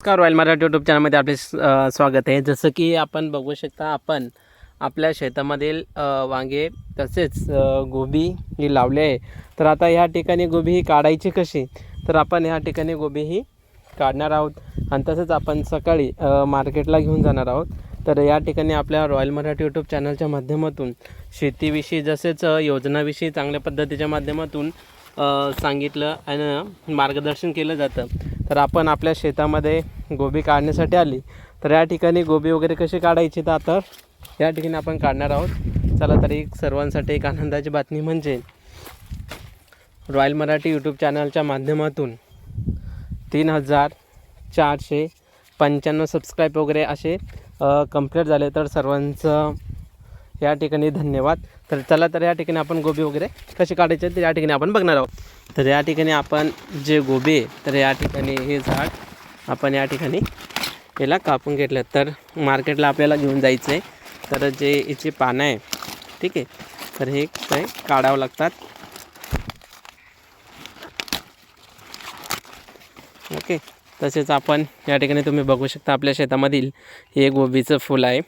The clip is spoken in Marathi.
नमस्कार रॉयल मराठी यूट्यूब चॅनलमध्ये आपले स- स्वागत आहे. जसं की आपण बघू शकता आपण आपल्या शेतामधील वांगे तसेच गोबी ही लावले आहे. तर आता ह्या ठिकाणी गोबी ही काढायची कशी? तर आपण ह्या ठिकाणी गोबी ही काढणार आहोत. आणि तसंच आपण सकाळी मार्केटला घेऊन जाणार आहोत. तर या ठिकाणी आपल्या रॉयल मराठी यूट्यूब चॅनलच्या माध्यमातून शेतीविषयी जसेच योजनाविषयी चांगल्या पद्धतीच्या माध्यमातून सांगितलं आणि मार्गदर्शन केलं जातं. तर आपण आपल्या शेतामध्ये गोबी काढण्यासाठी आली. तर या ठिकाणी गोबी वगैरे कशी काढायची तर आता या ठिकाणी आपण काढणार आहोत. चला तर एक सर्वांसाठी एक आनंदाची बातमी म्हणजे रॉयल मराठी यूट्यूब चॅनलच्या माध्यमातून तीन हजार चारशे पंच्याण्णव सबस्क्राईब वगैरे असे कंप्लीट झाले. तर सर्वांचं या ठिकाणी धन्यवाद. तर चला तर या ठिकाणी आपण गोबी वगैरे कशी काढायचे तर या ठिकाणी आपण बघणार आहोत. तर या ठिकाणी आपण जे गोबी आहे तर या ठिकाणी हे झाड आपण या ठिकाणी याला कापून घेतलं. तर मार्केटला आपल्याला घेऊन जायचं आहे तर जे याची पानं आहे ठीक आहे तर हे काय काढावं लागतात. ओके तसेच आपण या ठिकाणी तुम्ही बघू शकता आपल्या शेतामधील हे गोबीचं फूल आहे.